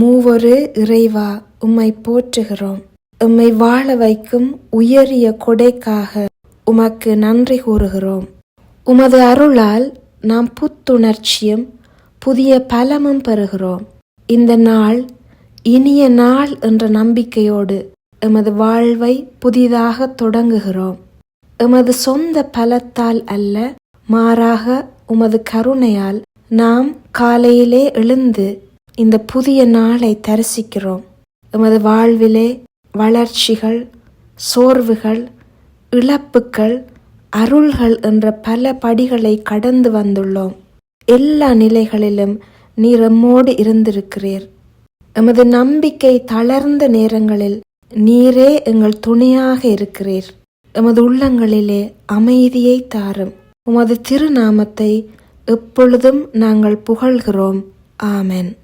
மூவொரு இறைவா உம்மை போற்றுகிறோம். உம்மை வாழ வைக்கும் உயரிய கொடைக்காக உமக்கு நன்றி கூறுகிறோம். உமது அருளால் நாம் புத்துணர்ச்சியும் புதிய பலமும் பெறுகிறோம். இந்த நாள் இனிய நாள் என்ற நம்பிக்கையோடு எமது வாழ்வை புதிதாக தொடங்குகிறோம். எமது சொந்த பலத்தால் அல்ல மாறாக உமது கருணையால் நாம் காலையிலே எழுந்து இந்த புதிய நாளை தரிசிக்கிறோம். எமது வாழ்விலே வளர்ச்சிகள் சோர்வுகள் இழப்புக்கள் அருள்கள் என்ற பல படிகளை கடந்து வந்துள்ளோம். எல்லா நிலைகளிலும் நீர் எம்மோடு இருந்திருக்கிறீர். எமது நம்பிக்கை தளர்ந்த நேரங்களில் நீரே எங்கள் துணையாக இருக்கிறீர். எமது உள்ளங்களிலே அமைதியை தாரும். உமது திருநாமத்தை எப்பொழுதும் நாங்கள் புகழ்கிறோம். ஆமென்.